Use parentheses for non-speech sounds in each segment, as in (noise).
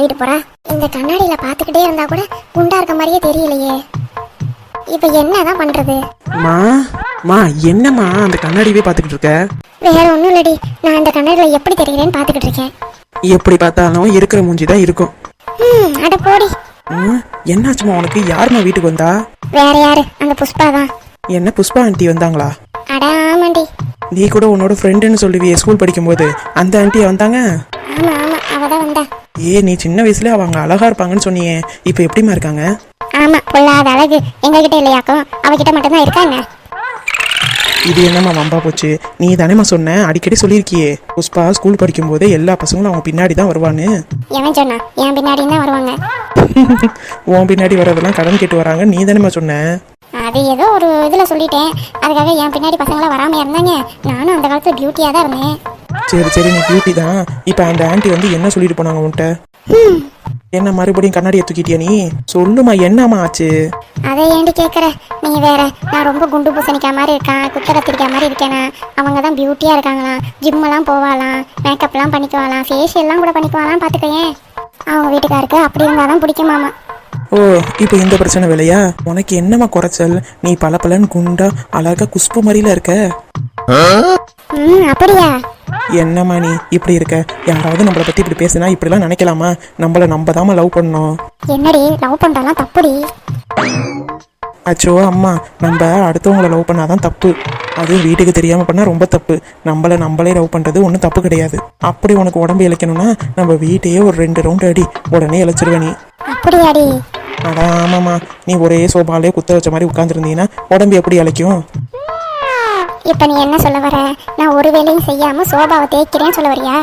சொல்லிட்டு போறா. இந்த கண்ணாடியில பாத்துக்கிட்டே இருந்தா கூட குண்டா இருக்க மாதிரியே தெரியலையே. இப்ப என்னதான் பண்றது? மா மா என்னம்மா அந்த கண்ணாடிவே பார்த்துக்கிட்டு இருக்க? வேற ஒண்ணும் இல்லடி. நான் இந்த கண்ணாடியில எப்படி தெரிகிறேன்னு பாத்துக்கிட்டு இருக்கேன். எப்படி பார்த்தாலும் இருக்கிற மூஞ்சி தான் இருக்கும். ம் அட போடி. ம், என்னாச்சும்மா உனக்கு? யாரும்மா வீட்டுக்கு வந்தா? வேற யாரு? அந்த புஷ்பா தான். என்ன புஷ்பா ஆண்டி வந்தாங்களா? அட ஆமாண்டி. நீ கூட உன்னோட ஃப்ரெண்டுன்னு சொல்லுவியே ஸ்கூல் படிக்கும்போது. அந்த ஆண்டி வந்தாங்க ஆமா ஆமா அவ தான் வந்தா. ஏ நீ சின்ன வயசுல அவங்க அழகா இருப்பாங்கன்னு சொன்னியே. இப்போ எப்படிம்மா இருக்காங்க? ஆமா பொல்லாத அழகு. எங்ககிட்ட இல்லையாக்கும் அவகிட்ட மட்டும்தான் இருக்கா என்ன? இது என்னம்மா வம்பா போச்சு? நீ தானேம்மா சொன்ன? அடிக்கடி சொல்லியிருக்கியே. புஷ்பா ஸ்கூல் படிக்கும்போதே எல்லா பசங்களும் அவங்க பின்னாடி தான் வருவான்னு. எவன் சொன்னா? என் பின்னாடி தான் வருவாங்க. (laughs) உன் பின்னாடி வர்றதெல்லாம் கடன் கேட்டு வராங்க. நீ தானேம்மா சொன்ன? அது ஏதோ ஒரு இதுல சொல்லிட்டேன். அதுக்காக என் பின்னாடி பசங்களாம் வராம இருந்தாங்க. நானும் அந்த காலத்துல டியூட்டியா தான் இருந்தேன். சரி சரி நீ பியூட்டி தான். இப்போ அந்த ஆண்டி வந்து என்ன சொல்லிட்டு போனாங்க உன்கிட்ட? என்ன மறுபடியும் கண்ணாடியை தூக்கிட்டியா நீ? சொல்லுமா என்னம்மா ஆச்சு? அதை ஏண்டி கேட்குற நீ வேற நான் ரொம்ப குண்டு பூசணிக்கா மாதிரி இருக்கான் குத்த கத்திரிக்காய் மாதிரி இருக்கேனா? அவங்க தான் பியூட்டியாக இருக்காங்களாம் ஜிம்மெல்லாம் போவாலாம் மேக்கப்லாம் பண்ணிக்குவாளாம் ஃபேஷியல்லாம் கூட பண்ணிக்குவாளாம் பார்த்துக்கேன் அவங்க வீட்டுக்காருக்கு அப்படி இருந்தால் தான் பிடிக்குமாமா. ஓ இப்போ இந்த பிரச்சனை வேலையா? உனக்கு என்னம்மா குறைச்சல்? நீ பல குண்டா அழகா குஷ்பு மாதிரில இருக்க. ம் அப்படியா? என்னம்மா நீ இப்படி இருக்க. யாராவது நம்மளை பத்தி இப்படி பேசினா இப்படிலாம் நினைக்கலாமா? நம்மள நம்ம தாம்மா லவ் பண்ணோம். என்னடி லவ் பண்ணுறலாம் தப்புடி. அச்சோ அம்மா நம்ம அடுத்தவங்கள லவ் பண்ணாதான் தப்பு. அதுவும் வீட்டுக்கு தெரியாம பண்ணா ரொம்ப தப்பு. நம்மள நம்மளே லவ் பண்றது ஒன்றும் தப்பு கிடையாது. அப்படி உனக்கு உடம்பு இழைக்கணும்னா நம்ம வீட்டையே ஒரு ரெண்டு ரவுண்ட் அடி. உடனே இழைச்சிருவ நீ. அப்படியாடி. அடா ஆமாம்மா. நீ ஒரே சோபாலே குத்த வச்ச மாதிரி உட்காந்துருந்தீங்கன்னா உடம்பு எப்படி இழைக்கும்? இப்போ நீ என்ன சொல்ல வர? நான் ஒரு வேலையும் செய்யாமல் சோபாவை தேய்க்கிறேன்னு சொல்ல வரியா?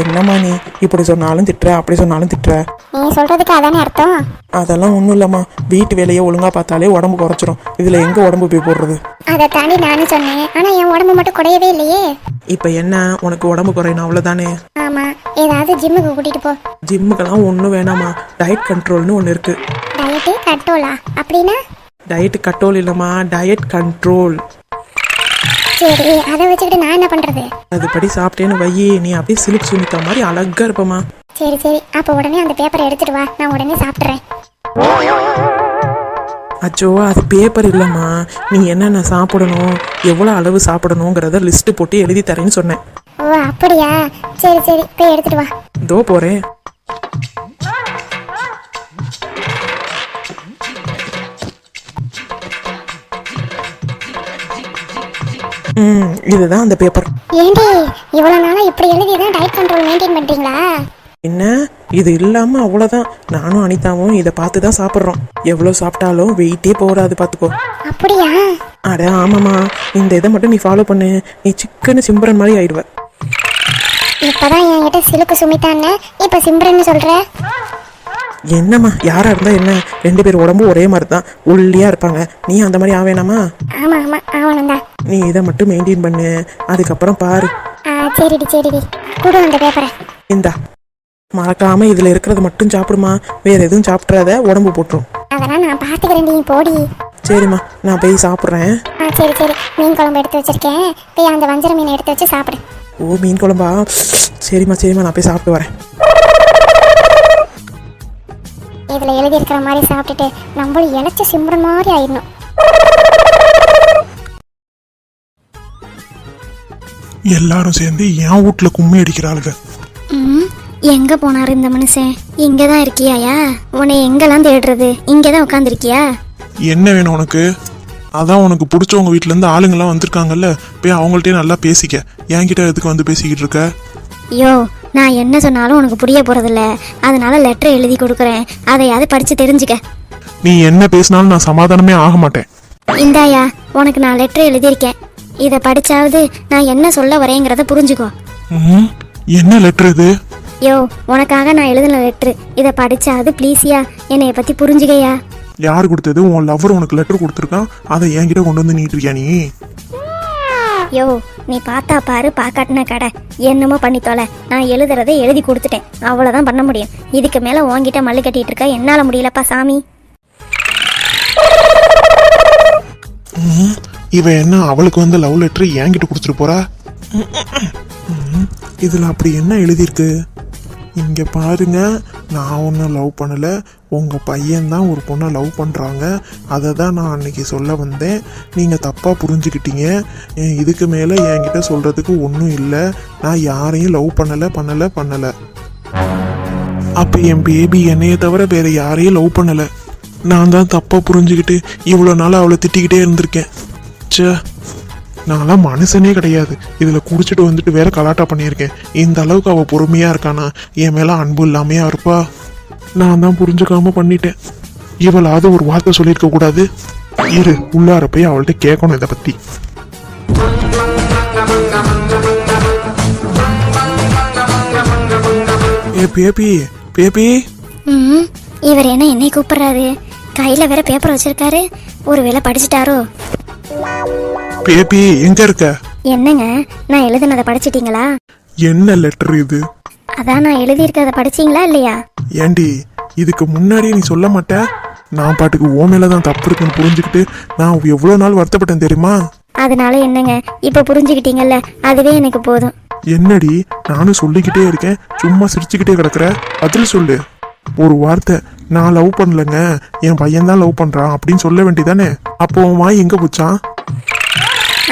என்னம்மா நீ இப்படி சொன்னாலும் திட்டுற அப்படி சொன்னாலும் திட்டுற? நீ சொல்கிறதுக்கு அதானே அர்த்தம்? அதெல்லாம் ஒன்றும் இல்லைம்மா. வீட்டு வேலையை ஒழுங்கா பார்த்தாலே உடம்பு குறைச்சிரும். இதில் எங்கே உடம்பு போய் போடுறது? அதை தாண்டி நானும் சொன்னேன். ஆனால் என் உடம்பு மட்டும் குறையவே இல்லையே. இப்போ என்ன? உனக்கு உடம்பு குறையணும் அவ்வளோதானே ஆமாம் ஏதாவது ஜிம்முக்கு கூட்டிகிட்டு போ. ஜிம்முக்கெல்லாம் ஒன்றும் வேணாம்மா. டயட் கண்ட்ரோல்னு ஒன்று இருக்குது டயட்டு கட்டோலா அப்படின்னா? டயட் கண்ட்ரோல் இல்லைம்மா. டயட் கண்ட்ரோல் சரி அதை வச்சுக்கிட்டு நான் என்ன பண்றது? அதுபடி சாப்பிட்டேன்னு வையே நீ அப்படியே சிலுக்கு சுனித்தா மாதிரி அழகா இருப்பம்மா. சரி சரி. அப்போ உடனே அந்த பேப்பரை எடுத்துட்டு வா. நான் உடனே சாப்பிட்றேன் அச்சோ அது பேப்பர் இல்லைம்மா. நீ என்னென்ன சாப்பிடணும் எவ்வளோ அளவு சாப்பிடணுங்கிறத லிஸ்ட்டு போட்டு எழுதி தரேன்னு சொன்னேன். ஓ அப்படியா? சரி சரி. போய் எடுத்துட்டு வா. இதோ போகிறேன் இதுதான் அந்த பேப்பர் ஏண்டி இவ்வளோ நாளாக இப்படி எழுதி தான் டயட் கண்ட்ரோல் மெயின்டைன் பண்ணுறீங்களா என்ன? இது இல்லாம அவ்வளோதான் நானும் அனிதாவும் இதை பார்த்து தான் சாப்பிட்றோம். எவ்வளோ சாப்பிட்டாலும் வெயிட்டே போடாது பார்த்துக்கோ. அப்படியா? அட ஆமாம்மா. இந்த இதை மட்டும் நீ ஃபாலோ பண்ணு. நீ சிக்கன் சிம்பரன் மாதிரி ஆயிடுவ. இப்பதான் என்கிட்ட சிலுக்கு சுமித்தான்னு இப்போ சிம்ரன்னு சொல்ற? என்னம்மா? யாரா இருந்தா என்ன? ரெண்டு பேர் உடம்பு ஒரே மாதிரி தான் ஒல்லியா இருப்பாங்க. நீ அந்த மாதிரி ஆவேனாமா ஆமா ஆமா ஆவணும் தான் நீ இதை மட்டும் மெயின்டைன் பண்ணு. அதுக்கப்புறம் பாரு. சரிடி சரிடி. கொடு அந்த பேப்பரை இந்தா. மறக்காம இதுல இருக்கிறத மட்டும் சாப்பிடுமா. வேற எதுவும் சாப்பிட்றாத உடம்பு போட்டுரும். அதெல்லாம் நான் பார்த்துக்கிறேன் நீ போடி. சரிம்மா நான் போய் சாப்பிட்றேன். ஆ சரி சரி. மீன் குழம்பு எடுத்து வச்சிருக்கேன். போய் அந்த வஞ்சர மீன் எடுத்து வச்சு சாப்பிடு. ஓ மீன் குழம்பா? சரிம்மா சரிம்மா நான் போய் சாப்பிட்டு வரேன். இதில் எழுதி இருக்கிற மாதிரி சாப்பிட்டுட்டு நம்மளும் இழைச்ச சிம்ரன் மாதிரி ஆயிடணும். எல்லாரும் சேர்ந்து என் வீட்ல கும்மி அடிக்கிறாளுங்க. ம் எங்கே போனார் இந்த மனுஷன்? இங்கே தான் இருக்கியாயா? உன்னை எங்கெல்லாம் தேடுறது? இங்கே தான் உட்காந்துருக்கியா என்ன வேணும் உனக்கு? அதான் உனக்கு பிடிச்சவங்க வீட்ல இருந்து ஆளுங்கெல்லாம் வந்திருக்காங்கல்ல போய் அவங்கள்ட்டயே நல்லா பேசிக்க. என்கிட்ட எதுக்கு வந்து பேசிக்கிட்டு இருக்க? யோ நான் என்ன சொன்னாலும் உனக்கு புரிய போகிறதில்ல அதனால லெட்டர் எழுதி கொடுக்குறேன். அதையாவது படித்து தெரிஞ்சுக்க. நீ என்ன பேசினாலும் நான் சமாதானமே ஆக மாட்டேன். இந்தாயா உனக்கு நான் லெட்டர் எழுதியிருக்கேன். இதை படிச்சாவது நான் என்ன சொல்ல வரேங்கிறத புரிஞ்சுக்கோ. என்ன லெட்டர் இது? யோ உனக்காக நான் எழுதின லெட்ரு இதை படிச்சாவது ப்ளீஸியா என்னைய பற்றி புரிஞ்சுக்கையா? யார் கொடுத்தது? உன் லவ்வர் உனக்கு லெட்டர் கொடுத்துருக்கான் அதை என்கிட்ட கொண்டு வந்து நீட்டிருக்கியா நீ? யோ நீ பார்த்தா பாரு பாக்காட்டின கடை. என்னமோ பண்ணி தொலை. நான் எழுதுறதை எழுதி கொடுத்துட்டேன். அவ்வளோதான் பண்ண முடியும். இதுக்கு மேலே உன்கிட்ட மல்லு கட்டிட்டு இருக்க? என்னால் முடியலப்பா சாமி. இவ என்ன அவளுக்கு வந்து லவ் லெட்டர் என்கிட்ட கொடுத்துட்டு போறா? இதில் அப்படி என்ன எழுதியிருக்கு? இங்கே பாருங்க நான் ஒன்றும் லவ் பண்ணலை. உங்கள் பையன்தான் ஒரு பொண்ணை லவ் பண்ணுறாங்க அதை தான் நான் அன்னைக்கு சொல்ல வந்தேன். நீங்கள் தப்பாக புரிஞ்சுக்கிட்டீங்க. இதுக்கு மேலே என்கிட்ட சொல்கிறதுக்கு ஒன்றும் இல்லை. நான் யாரையும் லவ் பண்ணலை பண்ணலை பண்ணலை. அப்போ என் பேபி என்னையை தவிர வேறு யாரையும் லவ் பண்ணலை. நான் தான் தப்பாக புரிஞ்சுக்கிட்டு இவ்வளோ நாள் அவளை திட்டிக்கிட்டே இருந்திருக்கேன். ச்சே நான்லாம் மனுஷனே கிடையாது. இதில் குடிச்சிட்டு வந்துட்டு வேற கலாட்டா பண்ணியிருக்கேன். இந்த அளவுக்கு அவள் பொறுமையாக இருக்கானா? என் மேலே அன்பு இல்லாமையா இருப்பா? நான் தான் புரிஞ்சுக்காம பண்ணிட்டேன். இவளாவது ஒரு வார்த்தை சொல்லியிருக்க கூடாது. இரு உள்ளார போய் அவள்கிட்ட கேட்கணும் இதை பத்தி. ஏ பேபி பேபி? ம் இவர் என்ன என்னை கூப்பிடுறாரு? கையில் வேற பேப்பர் வச்சிருக்காரு. ஒருவேளை படிச்சிட்டாரோ? பேபி எங்க இருக்க? என்னங்க? நான் எழுதுனதை படிச்சிட்டீங்களா? என்ன லெட்டர் இது? அதான் நான் எழுதியிருக்கிறத படிச்சீங்களா இல்லையா? ஏண்டி இதுக்கு முன்னாடி நீ சொல்ல மாட்ட? நான் பாட்டுக்கு ஓ மேல தான் தப்பு இருக்குன்னு புரிஞ்சுக்கிட்டு நான் எவ்வளோ நாள் வருத்தப்பட்டேன் தெரியுமா? அதனால என்னங்க? இப்போ புரிஞ்சுக்கிட்டீங்கல்ல? அதுவே எனக்கு போதும். என்னடி நானும் சொல்லிக்கிட்டே இருக்கேன். சும்மா சிரிச்சுக்கிட்டே கிடக்குற. பதில் சொல்லு. ஒரு வார்த்தை நான் லவ் பண்ணலங்க. என் பையன் தான் லவ் பண்றான் அப்படின்னு சொல்ல வேண்டியதானே? அப்போ வாய் எங்க போச்சான்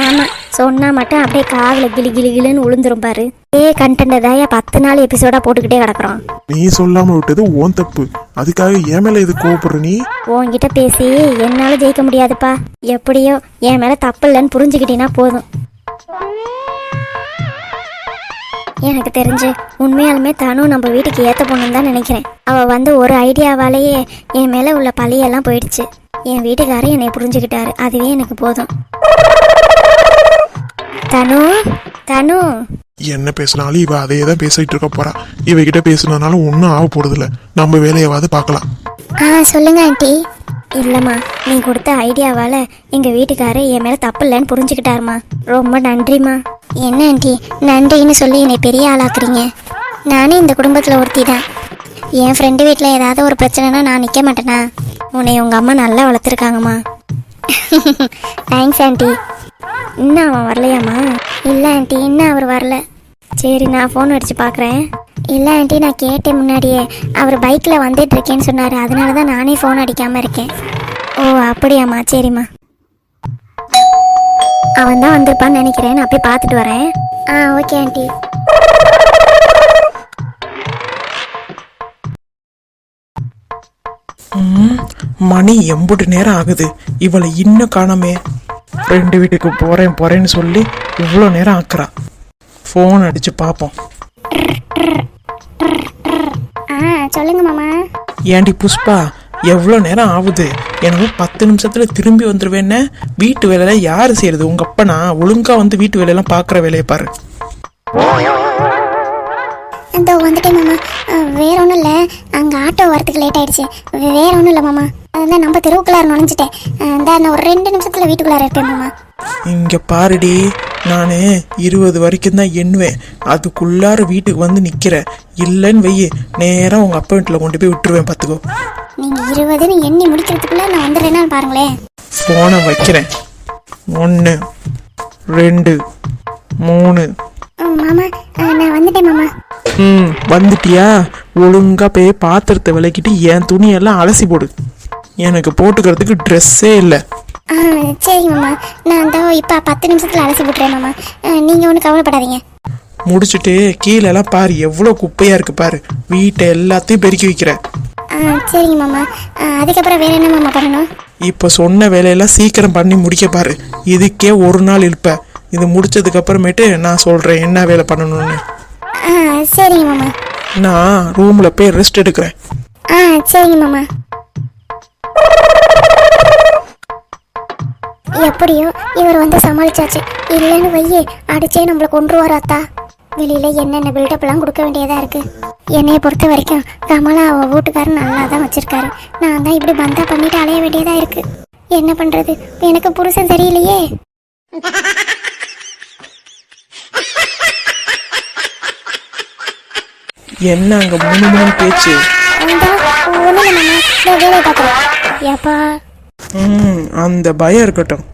ஆமாம் சொன்னா மட்டும் அப்படியே காதில் கிளி கிளி கிளின்னு உளுந்துரும் பாரு. ஏ கண்டென்ட் தாயா பத்து நாள் எபிசோடா போட்டுக்கிட்டே கிடக்குறோம். நீ சொல்லாம விட்டது ஓன் தப்பு. அதுக்காக என் மேல எது கோவப்படுற நீ? உன்கிட்ட பேசி என்னால ஜெயிக்க முடியாதுப்பா. எப்படியோ என் மேல தப்பு இல்லைன்னு புரிஞ்சுக்கிட்டீங்கன்னா போதும். எனக்கு தெரிஞ்சு உண்மையாலுமே தானும் நம்ம வீட்டுக்கு ஏத்த பொண்ணுன்னு தான் நினைக்கிறேன். அவ வந்து ஒரு ஐடியாவாலேயே என் மேல உள்ள பழியெல்லாம் போயிடுச்சு. என் வீட்டுக்காரர் என்னை புரிஞ்சுக்கிட்டாரு. அதுவே எனக்கு போதும். தனு தனு. என்ன பேசினாலும் இவ அதையே தான் பேசிட்டு இருக்க போறா. இவகிட்ட பேசினாலும் ஒன்றும் ஆக போறதில்ல. நம்ம வேலையாவது பார்க்கலாம். ஆ சொல்லுங்க ஆண்டி. இல்லைம்மா நீ கொடுத்த ஐடியாவால் எங்கள் வீட்டுக்காரர் என் மேலே தப்பு இல்லைன்னு புரிஞ்சுக்கிட்டாருமா. ரொம்ப நன்றிம்மா. என்ன ஆண்டி நன்றின்னு சொல்லி என்னை பெரிய ஆளாக்குறீங்க. நானே இந்த குடும்பத்தில் ஒருத்தி தான் என் ஃப்ரெண்டு வீட்டில் ஏதாவது ஒரு பிரச்சனைனா நான் நிற்க மாட்டேனா? உன்னை உங்கள் அம்மா நல்லா வளர்த்துருக்காங்கம்மா. Thanks aunty. இன்னும் அவன் வரலையாம்மா? இல்லை ஆண்டி இன்னும் அவர் வரல. சரி நான் ஃபோன் அடித்து பார்க்குறேன் இல்லை ஆண்டி நான் கேட்டேன் முன்னாடியே. அவர் பைக்கில் வந்துட்டு இருக்கேன்னு சொன்னார். அதனால தான் நானே ஃபோன் அடிக்காமல் இருக்கேன். ஓ அப்படியாம்மா. சரிம்மா. அவன் தான் வந்திருப்பான்னு நினைக்கிறேன். நான் போய் பார்த்துட்டு வரேன். ஆ ஓகே ஆண்டி. ம், மணி எம்புட்டு நேரம் ஆகுது. இவளை இன்னும் காணோமே. ஃப்ரெண்டு வீட்டுக்கு போறேன் போறேன்னு சொல்லி இவ்வளோ நேரம் ஆக்குறா. ஃபோன் அடிச்சு பார்ப்போம். ஆ சொல்லுங்க மாமா. ஏண்டி புஷ்பா எவ்வளோ நேரம் ஆகுது எனக்கு பத்து நிமிஷத்துல திரும்பி வந்துருவேன்னு. வீட்டு வேலையெல்லாம் யார் செய்யறது? உங்க அப்பனா ஒழுங்கா வந்து வீட்டு வேலையெல்லாம் பார்க்குற வேலையை பாரு. இதோ வந்துட்டேன் மாமா. வேற ஒன்றும் இல்லை. அங்கே ஆட்டோ வரதுக்கு லேட் ஆயிடுச்சு. வேற ஒன்றும் இல்லை மாமா. அதான் நம்ம தெருவுக்குள்ளார நுழைஞ்சிட்டேன். இந்தா நான் ஒரு ரெண்டு நிமிஷத்தில் வீட்டுக்குள்ளார இருப்பேன் மாமா. இங்க பாருடி. நான் இருபது வரைக்கும் தான் எண்ணுவேன். அதுக்குள்ளார வீட்டுக்கு வந்து நிக்கிறேன். இல்லைன்னு வெய்யி நேரா உங்க அப்பா வீட்டில் கொண்டு போய் விட்டுருவேன் பார்த்துக்கோ நீங்கள் இருபதுன்னு எண்ணி முடிக்கிறதுக்குள்ளே நான் வந்துடுறேன்னா பாருங்களேன். ஃபோனை வைக்கிறேன். ஒன்று ரெண்டு மூணு. அஹ், மாமா அஹ், நான் வந்துட்டேன் மாமா. ம் வந்துட்டியா? ஒழுங்கா போய் பாத்திரத்தை விளக்கிட்டு என் துணியெல்லாம் அலசி போடு. எனக்கு போட்டுக்கிறதுக்கு ட்ரெஸ்ஸே இல்லை. ஆ சரிங்க மாமா நான் அந்த இப்போ பத்து நிமிஷத்தில் அலசி விட்டுறேன் மாமா நீங்கள் ஒன்றும் கவலைப்படாதீங்க. முடிச்சுட்டு கீழெல்லாம் பாரு எவ்வளோ குப்பையாக இருக்கு பாரு. வீட்டை எல்லாத்தையும் பெருக்கி வைக்கிறேன் ஆ சரிங்க மாமா அதுக்கப்புறம் வேற என்ன மாமா பண்ணணும்? இப்போ சொன்ன வேலையெல்லாம் சீக்கிரம் பண்ணி முடிக்க பாரு. இதுக்கே ஒரு நாள் இழுப்ப. இது முடிச்சதுக்கு அப்புறமேட்டு நான் சொல்கிறேன் என்ன வேலை பண்ணணும்னு. ஆ சரிங்க மாமா நான் ரூமில் போய் ரெஸ்ட் எடுக்கிறேன். ஆ சரிங்க மாமா எப்படியோ இவர் வந்து சமாளிச்சாச்சு. இல்லைன்னு வையே அடிச்சே நம்மளை கொண்டு வராத்தா வெளியில என்னென்ன பில்டப்லாம் கொடுக்க வேண்டியதா இருக்கு. என்னைய பொறுத்த வரைக்கும் கமலா அவ வீட்டுக்காரர் நல்லா தான் வச்சிருக்காரு. நான் தான் இப்படி பந்தா பண்ணிட்டு அலைய வேண்டியதா இருக்கு. என்ன பண்றது? எனக்கு புருஷன் சரியில்லையே. என்ன அங்கே மூணு மூணு பேச்சு வேலையை பார்க்குறேன். ஏப்பா அந்த பயம் இருக்கட்டும்.